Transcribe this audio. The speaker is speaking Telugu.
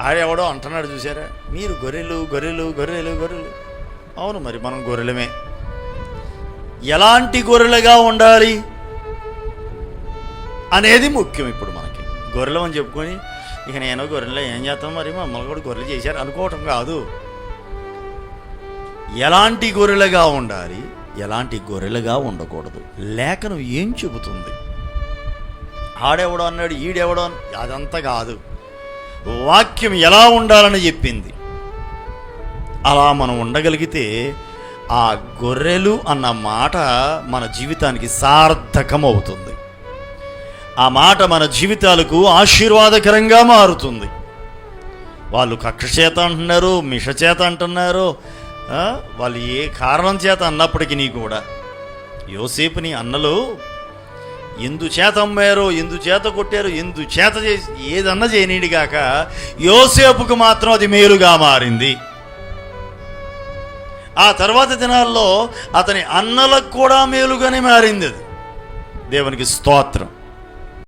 ఆడెవడో అంటున్నాడు చూసారా మీరు గొర్రెలు గొర్రెలు గొర్రెలు గొర్రెలు. అవును మరి మనం గొర్రెలమే. ఎలాంటి గొర్రెలుగా ఉండాలి అనేది ముఖ్యం ఇప్పుడు మనకి. గొర్రెలు అని చెప్పుకొని ఇక నేను గొర్రెలు ఏం చేస్తాం మరి? మమ్మల్ని కూడా గొర్రెలు చేశారు అనుకోవటం కాదు. ఎలాంటి గొర్రెలుగా ఉండాలి? ఎలాంటి గొర్రెలుగా ఉండకూడదు. లేఖనం ఏం చెబుతుంది? ఆడెవడో అన్నాడు ఈడెవడో అదంతా కాదు. వాక్యం ఎలా ఉండాలని చెప్పింది. అలా మనం ఉండగలిగితే ఆ గొర్రెలు అన్న మాట మన జీవితానికి సార్థకం అవుతుంది ఆ మాట మన జీవితాలకు ఆశీర్వాదకరంగా మారుతుంది. వాళ్ళు కక్ష చేత అంటున్నారు మిష చేత అంటున్నారు వాళ్ళు ఏ కారణం చేత అన్నప్పటికీ కూడా. యోసేపుని అన్నలు ఎందు చేత అమ్మారో ఎందు చేత కొట్టారు ఎందు చేత చేసి ఏదన్నా చేయనీడి కాక యోసేపుకు మాత్రం అది మేలుగా మారింది. ఆ తర్వాత దినాల్లో అతని అన్నలకు కూడా మేలుగానే మారింది అది. దేవునికి స్తోత్రం.